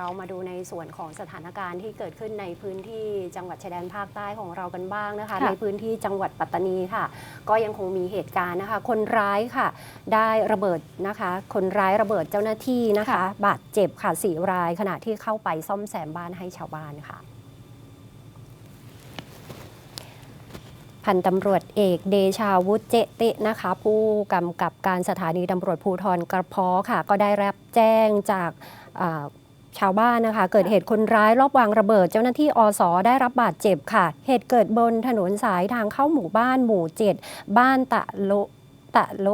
เรามาดูในส่วนของสถานการณ์ที่เกิดขึ้นในพื้นที่จังหวัดชายแดนภาคใต้ของเรากันบ้างนะคะค่ะในพื้นที่จังหวัดปัตตานีค่ะ ก็ยังคงมีเหตุการณ์นะคะ คนร้ายค่ะ ได้ระเบิดนะคะ คนร้ายระเบิดเจ้าหน้าที่นะคะค่ะบาดเจ็บค่ะสี่ราย ขณะที่เข้าไปซ่อมแซมบ้านให้ชาวบ้านค่ะพันตำรวจเอกเดชาวุฒิเจตินะคะ ผู้กำกับการสถานีตำรวจภูธรกระเพาะค่ะ ก็ได้รับแจ้งจากอ่า ชาวบ้านนะคะ เกิดเหตุคนร้ายรอบวางระเบิด เจ้าหน้าที่อสได้รับบาดเจ็บค่ะ เหตุเกิดบนถนนสายทางเข้าหมู่บ้านหมู่เจ็ดบ้านตะโลตะโล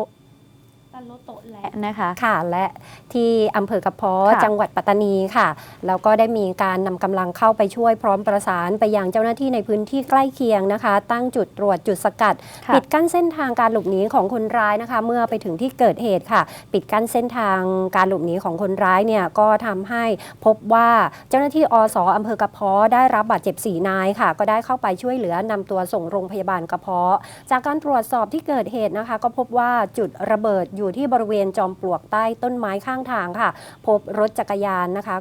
ตันโลโตะแหละนะคะค่ะและที่อำเภอกระเพาะค่ะจังหวัดปัตตานีค่ะแล้วก็ได้มีการนำกำลังเข้าไปช่วยพร้อมประสานไปยังเจ้าหน้าที่ในพื้นที่ใกล้เคียงนะคะ ตั้งจุดตรวจจุดสกัดค่ะปิดกั้นเส้นทางการหลบหนีของคนร้ายนะคะ เมื่อไปถึงที่เกิดเหตุค่ะ ปิดกั้นเส้นทางการหลบหนีของคนร้ายเนี่ยก็ทำให้พบว่าเจ้าหน้าที่อสอำเภอกระเพาะได้รับบาดเจ็บสีนายค่ะ ก็ได้เข้าไปช่วยเหลือนำตัวส่งโรงพยาบาลกระเพาะ จากการตรวจสอบที่เกิดเหตุนะคะ ก็พบว่าจุดระเบิดอยูู่่ที่บริเวณจอมปลวกใต้ต้นไม้ข้างทางค่ะ พบรถจักรยานนะคะ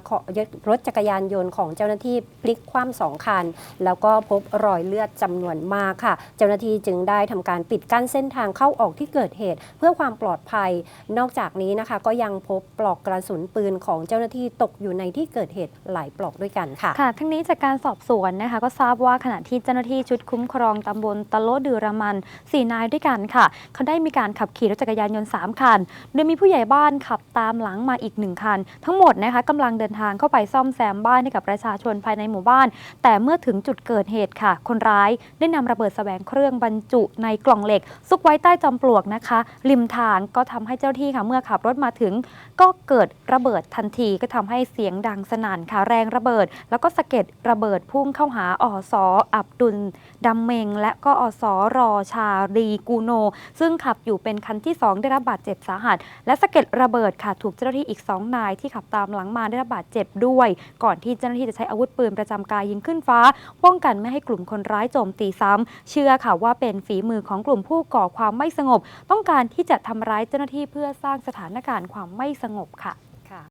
รถจักรยานยนต์ของเจ้าหน้าที่พลิกคว่ำสองคัน แล้วก็พบรอยเลือดจำนวนมากค่ะ เจ้าหน้าที่จึงได้ทำการปิดกั้นเส้นทางเข้าออกที่เกิดเหตุ เพื่อความปลอดภัย นอกจากนี้นะคะ ก็ยังพบปลอกกระสุนปืนของเจ้าหน้าที่ตกอยู่ในที่เกิดเหตุหลายปลอกด้วยกันค่ะ ค่ะ ทั้งนี้จากการสอบสวนนะคะ ก็ทราบว่าขณะที่เจ้าหน้าที่ชุดคุ้มครองตำบลตะโลดือรมัน4นายด้วยกันค่ะ เขาได้มีการขับขี่รถจักรยานยนต์3คัน โดยมีผู้ใหญ่บ้านขับตามหลังมาอีก 1 คัน ทั้งหมดนะคะกำลังเดินทางเข้าไปซ่อมแซมบ้านให้กับประชาชนภายในหมู่บ้าน แต่เมื่อถึงจุดเกิดเหตุค่ะ คนร้ายได้นำระเบิดแสวงเครื่องบรรจุในกล่องเหล็ก ซุกไว้ใต้จอมปลวกนะคะ ริมทางก็ทำให้เจ้าที่ค่ะเมื่อขับรถมาถึง ก็เกิดระเบิดทันทีก็ทำให้เสียงดังสนั่นค่ะแรงระเบิด แล้วก็สะเก็ดระเบิดพุ่งเข้าหาอสออับดุลดำเมง และก็อสรอชารีกูโน ซึ่งขับอยู่เป็นคันที่ 2 ได้รับบาดเจ็บสาหัส และสะเก็ดระเบิดค่ะถูกเจ้าหน้าที่อีก 2 นายที่ขับตามหลังมาได้รับบาดเจ็บด้วย ก่อนที่เจ้าหน้าที่จะใช้อาวุธปืนประจำกายยิงขึ้นฟ้า ป้องกันไม่ให้กลุ่มคนร้ายโจมตีซ้ำ เชื่อค่ะว่าเป็นฝีมือของกลุ่มผู้ก่อความไม่สงบ ต้องการที่จะทำร้ายเจ้าหน้าที่เพื่อสร้างสถานการณ์ความไม่สงบค่ะ